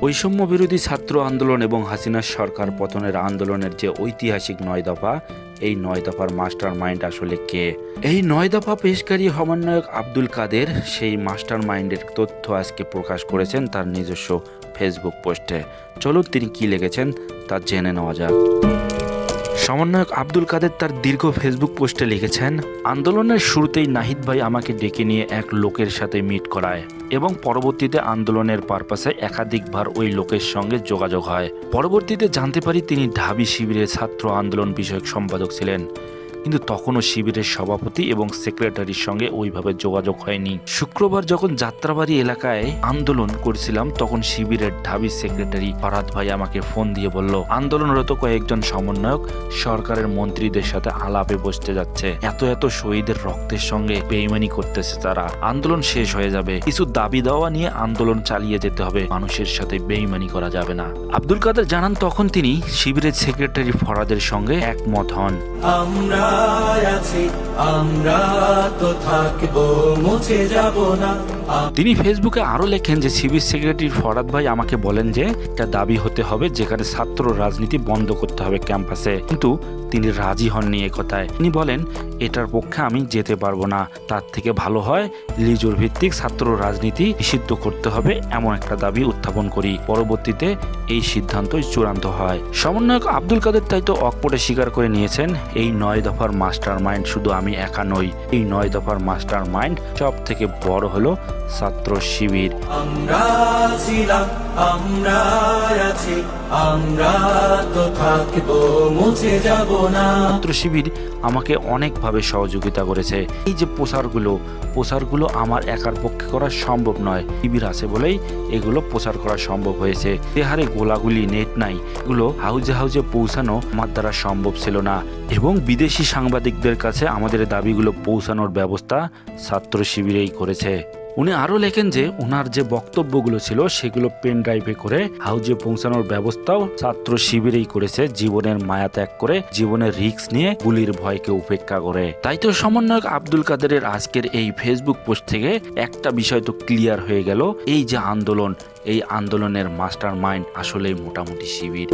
বৈষম্য বিরোধী ছাত্র আন্দোলন এবং হাসিনার সরকার পতনের আন্দোলনের যে ঐতিহাসিক নয় দফা, এই নয় দফার মাস্টার মাইন্ড আসলে কে? এই নয় দফা পেশকারী সমন্বয়ক আব্দুল কাদের সেই মাস্টার মাইন্ডের তথ্য আজকে প্রকাশ করেছেন তার নিজস্ব ফেসবুক পোস্টে। চলুন তিনি কি লেগেছেন তা জেনে নেওয়া যাক। সমন্বয়ক আব্দুল কাদের তার দীর্ঘ ফেসবুক পোস্টে লিখেছেন, আন্দোলনের শুরুতেই নাহিদ ভাই আমাকে ডেকে নিয়ে এক লোকের সাথে মিট করায় এবং পরবর্তীতে আন্দোলনের পারপাসে একাধিকবার ওই লোকের সঙ্গে যোগাযোগ হয়। পরবর্তীতে জানতে পারি তিনি ঢাবি শিবিরের ছাত্র আন্দোলন বিষয়ক সম্পাদক ছিলেন। কিন্তু তখনও শিবিরের সভাপতি এবং সেক্রেটারির সঙ্গে ওইভাবে যোগাযোগ হয়নি। শুক্রবার যখন যাত্রাবাড়ি এলাকায় আন্দোলন করছিলাম, তখন শিবিরের ঢাবি সেক্রেটারি ফরাদ ভাই আমাকে ফোন দিয়ে বলল, আন্দোলনরত কয়েকজন সমন্বয়ক সরকারের মন্ত্রীদের সাথে আলাপে বসতে যাচ্ছে। এত এত শহীদের রক্তের সঙ্গে বেইমানি করতেছে তারা। আন্দোলন শেষ হয়ে যাবে। কিছু দাবি দেওয়া নিয়ে আন্দোলন চালিয়ে যেতে হবে। মানুষের সাথে বেইমানি করা যাবে না। আব্দুল কাদের জানান, তখন তিনি শিবিরের সেক্রেটারি ফরাদের সঙ্গে একমত হন। আমরা তিনি ফেসবুকে আরও লেখেন যে শিবির সেক্রেটারি ফরাদ ভাই আমাকে বলেন যে, একটা দাবি হতে হবে যেখানে ছাত্র রাজনীতি বন্ধ করতে হবে ক্যাম্পাসে। কিন্তু তিনি রাজি হননি এ কথায়। তিনি বলেন, এটার পক্ষে আমি যেতে পারব না। তার থেকে ভালো হয় লিজুর ভিত্তিক ছাত্র রাজনীতি নিষিদ্ধ করতে হবে এমন একটা দাবি উত্থাপন করি। পরবর্তীতে এই সিদ্ধান্তই চূড়ান্ত হয়। সমন্বয়ক আব্দুল কাদের তাই তো অকপটে স্বীকার করে নিয়েছেন, এই নয় দফার মাস্টার মাইন্ড শুধু আমি একা নই। এই নয় দফার মাস্টার মাইন্ড সব থেকে বড় হলো ছাত্র শিবির। আমরা ছিলাম আমরা আছি আমরা তো থাকব মুছে যাব না। ছাত্র শিবির আমাকে অনেকভাবে সহযোগিতা করেছে। এই যে প্রচারগুলো প্রচারগুলো আমার একার পক্ষে করা সম্ভব নয়। শিবির আছে বলেই এগুলো প্রচার করা সম্ভব হয়েছে। যে হারে গোলাগুলি নেট নাই। এগুলো হাউজে হাউজে পৌঁছানো আমার দ্বারা সম্ভব ছিল না। এবং বিদেশি সাংবাদিকদের কাছে আমাদের দাবিগুলো পৌঁছানোর ব্যবস্থা ছাত্র শিবিরেই করেছে। উনি আরও লেখেন যে ওনার যে বক্তব্যগুলো ছিল, সেগুলো পেন ড্রাইভে করে হাউজে পৌঁছানোর ব্যবস্থাও ছাত্র শিবিরেই করেছে, জীবনের মায়া ত্যাগ করে, জীবনের রিস্ক নিয়ে গুলির ভয়কে উপেক্ষা করে। তাই তো সমন্বয়ক আব্দুল কাদেরের আজকের এই ফেসবুক পোস্ট থেকে একটা বিষয় তো ক্লিয়ার হয়ে গেল, এই যে আন্দোলন, এই আন্দোলনের মাস্টার মাইন্ড আসলেই মোটামুটি শিবির।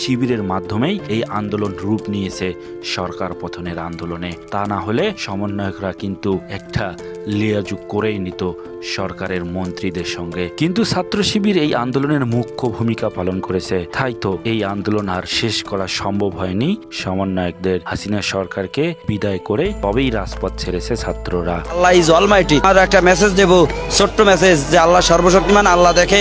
শিবিরের মাধ্যমেই এই আন্দোলন রূপ নিয়েছে সরকার পথনের আন্দোলনে। তা না হলে সমন্বয়করা কিন্তু একটা লিয়াজুক করেই নিত সরকারের মন্ত্রীদের সঙ্গে। কিন্তু ছাত্র শিবির এই আন্দোলনের মুখ্য ভূমিকা পালন করেছে। তাই তো এই আন্দোলন আর শেষ করা সম্ভব হয়নি। সমন্বয়কদের হাসিনা সরকারকে বিদায় করে তবেই রাজপথ ছেড়েছে ছাত্ররা। আল্লাহ ইজ অলমাইটি। আর একটা মেসেজ দেব, ছোট্ট মেসেজ যে আল্লাহ সর্বশক্তিমান, আল্লাহ দেখে